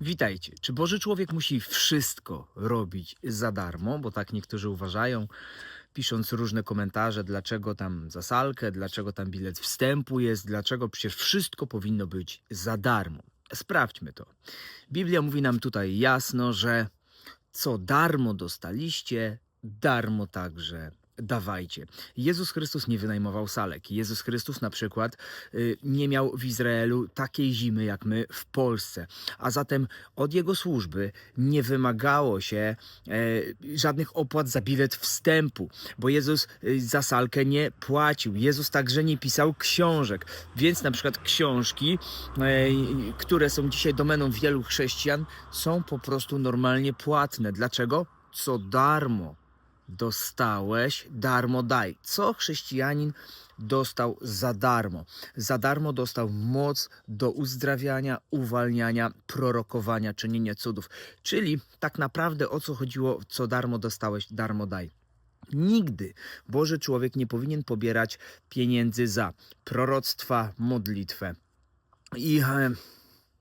Witajcie. Czy Boży człowiek musi wszystko robić za darmo? Bo tak niektórzy uważają, pisząc różne komentarze, dlaczego tam za salkę, dlaczego tam bilet wstępu jest, dlaczego przecież wszystko powinno być za darmo. Sprawdźmy to. Biblia mówi nam tutaj jasno, że co darmo dostaliście, darmo także dawajcie. Jezus Chrystus nie wynajmował salek. Jezus Chrystus na przykład y, nie miał w Izraelu takiej zimy jak my w Polsce. A zatem od jego służby nie wymagało się e, żadnych opłat za bilet wstępu, bo Jezus y, za salkę nie płacił. Jezus także nie pisał książek. Więc na przykład książki, e, które są dzisiaj domeną wielu chrześcijan, są po prostu normalnie płatne. Dlaczego? Co darmo dostałeś, darmo daj. Co chrześcijanin dostał za darmo? Za darmo dostał moc do uzdrawiania, uwalniania, prorokowania, czynienia cudów. Czyli tak naprawdę o co chodziło, co darmo dostałeś, darmo daj. Nigdy Boży człowiek nie powinien pobierać pieniędzy za proroctwa, modlitwę. I, e,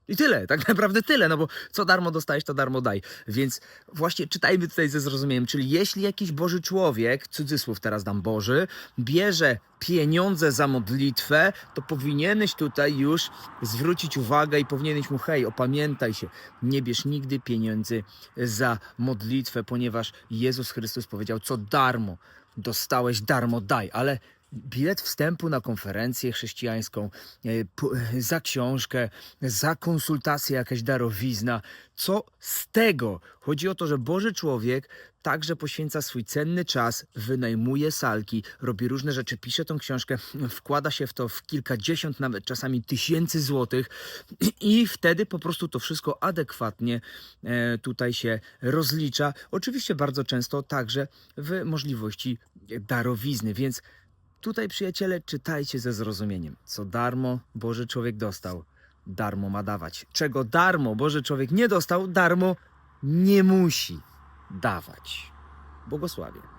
I tyle, tak naprawdę tyle, no bo co darmo dostajesz, to darmo daj. Więc właśnie czytajmy tutaj ze zrozumieniem, czyli jeśli jakiś Boży człowiek, cudzysłów teraz dam Boży, bierze pieniądze za modlitwę, to powinieneś tutaj już zwrócić uwagę i powinieneś mu, hej, opamiętaj się, nie bierz nigdy pieniędzy za modlitwę, ponieważ Jezus Chrystus powiedział, co darmo dostałeś, darmo daj, ale bilet wstępu na konferencję chrześcijańską, e, za książkę, za konsultację, jakaś darowizna. Co z tego? Chodzi o to, że Boży człowiek także poświęca swój cenny czas, wynajmuje salki, robi różne rzeczy, pisze tą książkę, wkłada się w to w kilkadziesiąt, nawet czasami tysięcy złotych i wtedy po prostu to wszystko adekwatnie e, tutaj się rozlicza. Oczywiście bardzo często także w możliwości darowizny, więc Tutaj, przyjaciele, czytajcie ze zrozumieniem. Co darmo Boży człowiek dostał, darmo ma dawać. Czego darmo Boży człowiek nie dostał, darmo nie musi dawać. Błogosławie.